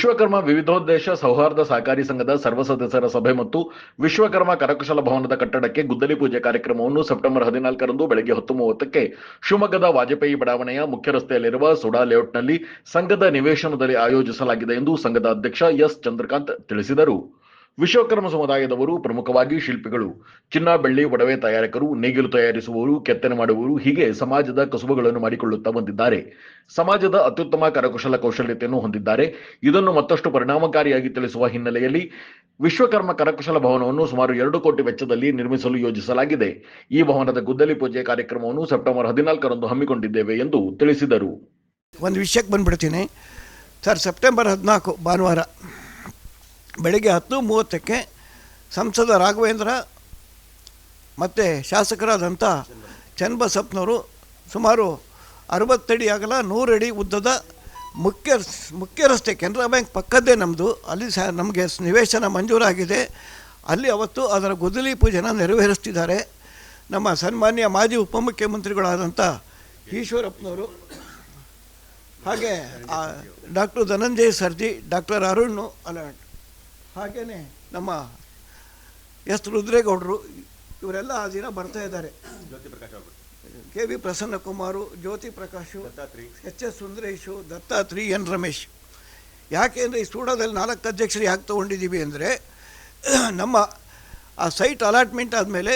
ವಿಶ್ವಕರ್ಮ ವಿವಿಧೋದ್ದೇಶ ಸೌಹಾರ್ದ ಸಹಕಾರಿ ಸಂಘದ ಸರ್ವ ಸದಸ್ಯರ ಸಭೆ ಮತ್ತು ವಿಶ್ವಕರ್ಮ ಕರಕುಶಲ ಭವನದ ಕಟ್ಟಡಕ್ಕೆ ಗುದ್ದಲಿ ಪೂಜೆ ಕಾರ್ಯಕ್ರಮವನ್ನು ಸೆಪ್ಟೆಂಬರ್ ಹದಿನಾಲ್ಕರಂದು ಬೆಳಗ್ಗೆ ಹತ್ತು ಮೂವತ್ತಕ್ಕೆ ಶಿವಮೊಗ್ಗದ ವಾಜಪೇಯಿ ಬಡಾವಣೆಯ ಮುಖ್ಯ ರಸ್ತೆಯಲ್ಲಿರುವ ಸುಡಾ ಲೇಔಟ್ನಲ್ಲಿ ಸಂಘದ ನಿವೇಶನದಲ್ಲಿ ಆಯೋಜಿಸಲಾಗಿದೆ ಎಂದು ಸಂಘದ ಅಧ್ಯಕ್ಷ ಎಸ್. ಚಂದ್ರಕಾಂತ್ ತಿಳಿಸಿದರು. ವಿಶ್ವಕರ್ಮ ಸಮುದಾಯದವರು, ಪ್ರಮುಖವಾಗಿ ಶಿಲ್ಪಿಗಳು, ಚಿನ್ನ, ಬೆಳ್ಳಿ, ಒಡವೆ ತಯಾರಕರು, ನೇಗಿಲು ತಯಾರಿಸುವವರು, ಕೆತ್ತನೆ ಮಾಡುವವರು, ಹೀಗೆ ಸಮಾಜದ ಕಸುಬುಗಳನ್ನು ಮಾಡಿಕೊಳ್ಳುತ್ತಾ ಬಂದಿದ್ದಾರೆ. ಸಮಾಜದ ಅತ್ಯುತ್ತಮ ಕರಕುಶಲ ಕೌಶಲ್ಯತೆಯನ್ನು ಹೊಂದಿದ್ದಾರೆ. ಇದನ್ನು ಮತ್ತಷ್ಟು ಪರಿಣಾಮಕಾರಿಯಾಗಿ ತಿಳಿಸುವ ಹಿನ್ನೆಲೆಯಲ್ಲಿ ವಿಶ್ವಕರ್ಮ ಕರಕುಶಲ ಭವನವನ್ನು ಸುಮಾರು ಎರಡು ಕೋಟಿ ವೆಚ್ಚದಲ್ಲಿ ನಿರ್ಮಿಸಲು ಯೋಜಿಸಲಾಗಿದೆ. ಈ ಭವನದ ಗುದ್ದಲಿ ಪೂಜೆ ಕಾರ್ಯಕ್ರಮವನ್ನು ಸೆಪ್ಟೆಂಬರ್ ಹದಿನಾಲ್ಕರಂದು ಹಮ್ಮಿಕೊಂಡಿದ್ದೇವೆ ಎಂದು ತಿಳಿಸಿದರು. ಒಂದು ವಿಷಯಕ್ಕೆ ಬಂದ್ಬಿಡ್ತೀನಿ. ಸರ್, ಸೆಪ್ಟೆಂಬರ್ ಹದಿನಾಲ್ಕು ಭಾನುವಾರ ಬೆಳಿಗ್ಗೆ ಹತ್ತು ಮೂವತ್ತಕ್ಕೆ ಸಂಸದ ರಾಘವೇಂದ್ರ ಮತ್ತು ಶಾಸಕರಾದಂಥ ಚನ್ನಬಸಪ್ಪನವರು ಸುಮಾರು ಅರವತ್ತಡಿ ಆಗಲ್ಲ ನೂರಡಿ ಉದ್ದದ ಮುಖ್ಯ ಮುಖ್ಯ ರಸ್ತೆ ಕೆನರಾ ಬ್ಯಾಂಕ್ ಪಕ್ಕದ್ದೇ ನಮ್ಮದು ಅಲ್ಲಿ ಸಹ ನಮಗೆ ನಿವೇಶನ ಮಂಜೂರಾಗಿದೆ. ಅಲ್ಲಿ ಅವತ್ತು ಅದರ ಗುದ್ದಲಿ ಪೂಜೆನ ನೆರವೇರಿಸ್ತಿದ್ದಾರೆ. ನಮ್ಮ ಸನ್ಮಾನ್ಯ ಮಾಜಿ ಉಪಮುಖ್ಯಮಂತ್ರಿಗಳಾದಂಥ ಈಶ್ವರಪ್ಪನವರು ಹಾಗೆ ಡಾಕ್ಟರ್ ಧನಂಜಯ ಸರ್ಜಿ, ಡಾಕ್ಟರ್ ಅರುಣ್ ಅಲ್ಲ ಹಾಗೆಯೇ ನಮ್ಮ ಎಸ್ ರುದ್ರೇಗೌಡರು ಇವರೆಲ್ಲ ಆ ದಿನ ಬರ್ತಾ ಇದ್ದಾರೆ. K V Prasannakumar Jyoti Prakash H S Sundaresh Dattatri N Ramesh. ಯಾಕೆ ಅಂದರೆ ಈ ಸೂಡಾದಲ್ಲಿ ನಾಲ್ಕು ಅಧ್ಯಕ್ಷರು ಯಾಕೆ ತೊಗೊಂಡಿದ್ದೀವಿ ಅಂದರೆ ನಮ್ಮ ಆ ಸೈಟ್ ಅಲಾಟ್ಮೆಂಟ್ ಆದಮೇಲೆ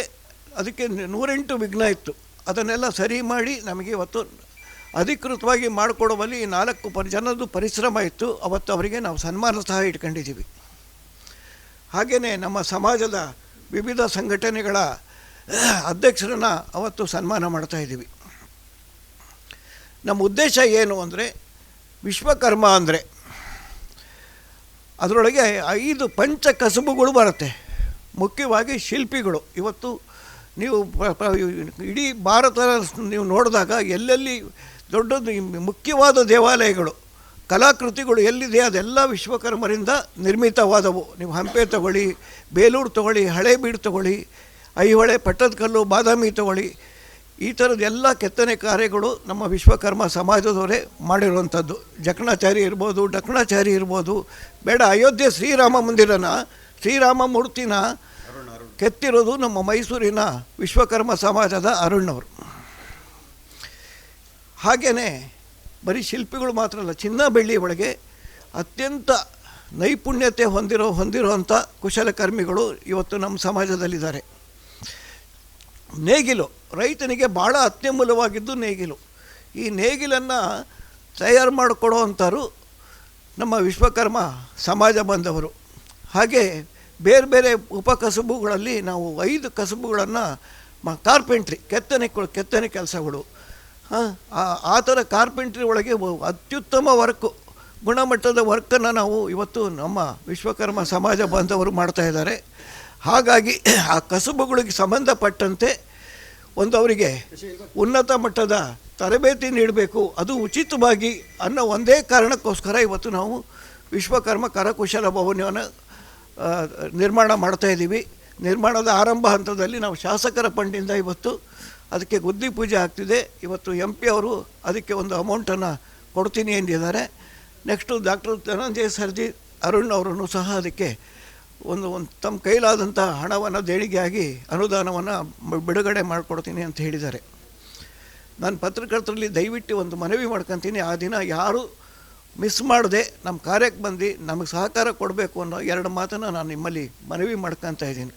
ಅದಕ್ಕೆ ನೂರೆಂಟು ವಿಘ್ನ ಇತ್ತು. ಅದನ್ನೆಲ್ಲ ಸರಿ ಮಾಡಿ ನಮಗೆ ಇವತ್ತು ಅಧಿಕೃತವಾಗಿ ಮಾಡಿಕೊಡುವಲ್ಲಿ ಈ ನಾಲ್ಕು ಪರಿ ಜನದ್ದು ಪರಿಶ್ರಮ ಇತ್ತು. ಅವತ್ತು ಅವರಿಗೆ ನಾವು ಸನ್ಮಾನ ಸಹ ಇಟ್ಕೊಂಡಿದ್ದೀವಿ. ಹಾಗೆಯೇ ನಮ್ಮ ಸಮಾಜದ ವಿವಿಧ ಸಂಘಟನೆಗಳ ಅಧ್ಯಕ್ಷರನ್ನು ಅವತ್ತು ಸನ್ಮಾನ ಮಾಡ್ತಾ ಇದ್ದೀವಿ. ನಮ್ಮ ಉದ್ದೇಶ ಏನು ಅಂದರೆ ವಿಶ್ವಕರ್ಮ ಅಂದರೆ ಅದರೊಳಗೆ ಐದು ಪಂಚ ಕಸುಬುಗಳು ಬರುತ್ತೆ. ಮುಖ್ಯವಾಗಿ ಶಿಲ್ಪಿಗಳು. ಇವತ್ತು ನೀವು ಇಡೀ ಭಾರತ ನೀವು ನೋಡಿದಾಗ ಎಲ್ಲೆಲ್ಲಿ ದೊಡ್ಡದು ಈ ಮುಖ್ಯವಾದ ದೇವಾಲಯಗಳು ಕಲಾಕೃತಿಗಳು ಎಲ್ಲಿದೆ ಅದೆಲ್ಲ ವಿಶ್ವಕರ್ಮರಿಂದ ನಿರ್ಮಿತವಾದವು. ನೀವು ಹಂಪೆ ತಗೊಳ್ಳಿ, ಬೇಲೂರು ತಗೊಳ್ಳಿ, ಹಳೇಬೀಡು ತಗೊಳ್ಳಿ, ಐಹೊಳೆ, ಪಟ್ಟದಕಲ್ಲು, ಬಾದಾಮಿ ತಗೊಳ್ಳಿ, ಈ ಥರದ ಎಲ್ಲ ಕೆತ್ತನೆ ಕಾರ್ಯಗಳು ನಮ್ಮ ವಿಶ್ವಕರ್ಮ ಸಮಾಜದವರೇ ಮಾಡಿರುವಂಥದ್ದು. ಜಕಣಾಚಾರಿ ಇರ್ಬೋದು ಡಕಣಾಚಾರಿ ಇರ್ಬೋದು, ಬೇಡ, ಅಯೋಧ್ಯೆ ಶ್ರೀರಾಮ ಮಂದಿರನ, ಶ್ರೀರಾಮ ಮೂರ್ತಿನ ಕೆತ್ತಿರೋದು ನಮ್ಮ ಮೈಸೂರಿನ ವಿಶ್ವಕರ್ಮ ಸಮಾಜದ ಅರುಣ್ಣವರು ಹಾಗೆಯೇ ಬರೀ ಶಿಲ್ಪಿಗಳು ಮಾತ್ರ ಅಲ್ಲ ಚಿನ್ನ ಬೆಳ್ಳಿ ಒಳಗೆ ಅತ್ಯಂತ ನೈಪುಣ್ಯತೆ ಹೊಂದಿರೋ ಹೊಂದಿರುವಂಥ ಕುಶಲಕರ್ಮಿಗಳು ಇವತ್ತು ನಮ್ಮ ಸಮಾಜದಲ್ಲಿದ್ದಾರೆ. ನೇಗಿಲು, ರೈತನಿಗೆ ಭಾಳ ಅತ್ಯಮೂಲವಾಗಿದ್ದು ನೇಗಿಲು. ಈ ನೇಗಿಲನ್ನು ತಯಾರು ಮಾಡಿಕೊಡೋ ಅಂಥವ್ರು ನಮ್ಮ ವಿಶ್ವಕರ್ಮ ಸಮಾಜ ಬಂದವರು. ಹಾಗೆ ಬೇರೆ ಬೇರೆ ಉಪಕಸುಬುಗಳಲ್ಲಿ ನಾವು ಐದು ಕಸುಬುಗಳನ್ನು ಮ, ಕಾರ್ಪೆಂಟ್ರಿ, ಕೆತ್ತನೆ ಕೆತ್ತನೆ ಕೆಲಸಗಳು. ಆ ಥರ ಕಾರ್ಪೆಂಟ್ರಿ ಒಳಗೆ ಅತ್ಯುತ್ತಮ ವರ್ಕು, ಗುಣಮಟ್ಟದ ವರ್ಕನ್ನು ನಾವು ಇವತ್ತು ನಮ್ಮ ವಿಶ್ವಕರ್ಮ ಸಮಾಜ ಬಾಂಧವರು ಮಾಡ್ತಾ ಇದ್ದಾರೆ. ಹಾಗಾಗಿ ಆ ಕಸುಬುಗಳಿಗೆ ಸಂಬಂಧಪಟ್ಟಂತೆ ಒಂದು ಅವರಿಗೆ ಉನ್ನತ ಮಟ್ಟದ ತರಬೇತಿ ನೀಡಬೇಕು, ಅದು ಉಚಿತವಾಗಿ ಅನ್ನೋ ಒಂದೇ ಕಾರಣಕ್ಕೋಸ್ಕರ ಇವತ್ತು ನಾವು ವಿಶ್ವಕರ್ಮ ಕರಕುಶಲ ಭವನವನ್ನು ನಿರ್ಮಾಣ ಮಾಡ್ತಾಯಿದ್ದೀವಿ ನಿರ್ಮಾಣದ ಆರಂಭ ಹಂತದಲ್ಲಿ ನಾವು ಶಾಸಕರ ಪಂಡಿಂದ ಇವತ್ತು ಅದಕ್ಕೆ ಗುದ್ದಿ ಪೂಜೆ ಆಗ್ತಿದೆ. ಇವತ್ತು ಎಂ ಪಿ ಅವರು ಅದಕ್ಕೆ ಒಂದು ಅಮೌಂಟನ್ನು ಕೊಡ್ತೀನಿ ಎಂದಿದ್ದಾರೆ. ನೆಕ್ಸ್ಟು ಡಾಕ್ಟರ್ ಧನಂಜಯ ಸರ್ಜಿ ಅರುಣ್ ಅವರನ್ನು ಸಹ ಅದಕ್ಕೆ ಒಂದು ಒಂದು ತಮ್ಮ ಕೈಲಾದಂಥ ಹಣವನ್ನು ದೇಣಿಗೆಯಾಗಿ ಅನುದಾನವನ್ನು ಬಿಡುಗಡೆ ಮಾಡಿಕೊಡ್ತೀನಿ ಅಂತ ಹೇಳಿದ್ದಾರೆ. ನಾನು ಪತ್ರಕರ್ತರಲ್ಲಿ ದಯವಿಟ್ಟು ಒಂದು ಮನವಿ ಮಾಡ್ಕೊತೀನಿ. ಆ ದಿನ ಯಾರು ಮಿಸ್ ಮಾಡದೆ ನಮ್ಮ ಕಾರ್ಯಕ್ಕೆ ಬಂದು ನಮಗೆ ಸಹಕಾರ ಕೊಡಬೇಕು ಅನ್ನೋ ಎರಡು ಮಾತನ್ನು ನಾನು ನಿಮ್ಮಲ್ಲಿ ಮನವಿ ಮಾಡ್ಕೊತಾ ಇದ್ದೀನಿ.